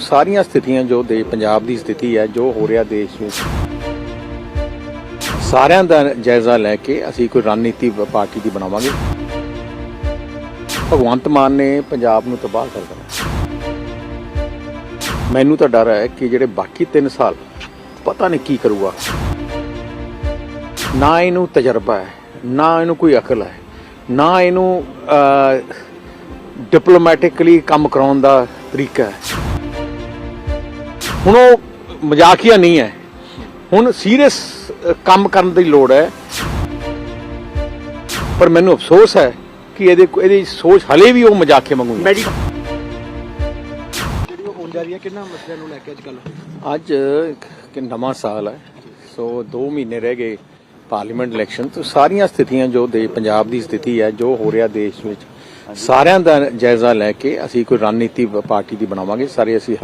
ਸਾਰੀਆਂ ਸਥਿਤੀਆਂ ਜੋ ਦੇ ਪੰਜਾਬ ਦੀ ਸਥਿਤੀ ਹੈ, ਜੋ ਹੋ ਰਿਹਾ ਦੇਸ਼ ਵਿੱਚ, ਸਾਰਿਆਂ ਦਾ ਜਾਇਜ਼ਾ ਲੈ ਕੇ ਅਸੀਂ ਕੋਈ ਰਣਨੀਤੀ ਪਾਰਟੀ ਦੀ ਬਣਾਵਾਂਗੇ। ਭਗਵੰਤ ਮਾਨ ਨੇ ਪੰਜਾਬ ਨੂੰ ਤਬਾਹ ਕਰ ਦੇਣਾ ਮੈਨੂੰ ਤਾਂ ਡਰ ਹੈ ਕਿ ਜਿਹੜੇ ਬਾਕੀ 3 ਸਾਲ, ਪਤਾ ਨਹੀਂ ਕੀ ਕਰੂਗਾ। ਨਾ ਇਹਨੂੰ ਤਜਰਬਾ ਹੈ, ਨਾ ਇਹਨੂੰ ਕੋਈ ਅਕਲ ਹੈ, ਨਾ ਇਹਨੂੰ ਡਿਪਲੋਮੈਟਿਕਲੀ ਕੰਮ ਕਰਾਉਣ ਦਾ ਤਰੀਕਾ ਹੈ। ਹੁਣ ਉਹ ਮਜ਼ਾਕੀਆ ਨਹੀਂ ਹੈ। ਹੁਣ ਸੀਰੀਅਸ ਕੰਮ ਕਰਨ ਦੀ ਲੋੜ ਹੈ। ਪਰ ਮੈਨੂੰ ਅਫਸੋਸ ਹੈ ਕਿ ਇਹਦੇ ਇਹਦੀ ਸੋਚ ਹਲੇ ਵੀ ਉਹ ਵਾਂਗੂ ਹੈ ਮੈਡੀ ਜਿਹੜੀ ਉਹ ਹੋਣ ਜਾ ਰਹੀ ਹੈ ਕਿੰਨਾ ਮਸਲਿਆਂ ਨੂੰ ਲੈ ਕੇ ਅੱਜ ਕੱਲ ਅੱਜ ਕਿ ਨਵਾਂ ਸਾਲ ਹੈ। ਸੋ 2 ਮਹੀਨੇ ਰਹਿ ਗਏ ਪਾਰਲੀਮੈਂਟ ਇਲੈਕਸ਼ਨ ਤੋਂ। ਸਾਰੀਆਂ ਸਥਿਤੀਆਂ ਜੋ ਦੇ ਪੰਜਾਬ ਦੀ ਸਥਿਤੀ ਹੈ ਜੋ ਹੋ ਰਿਹਾ ਦੇਸ਼ ਵਿੱਚ ਸਾਰਿਆਂ ਦਾ ਜਾਇਜ਼ਾ ਲੈ ਕੇ ਅਸੀਂ ਕੋਈ ਰਣਨੀਤੀ ਪਾਰਟੀ ਦੀ ਬਣਾਵਾਂਗੇ। ਸਾਰੇ ਅਸੀਂ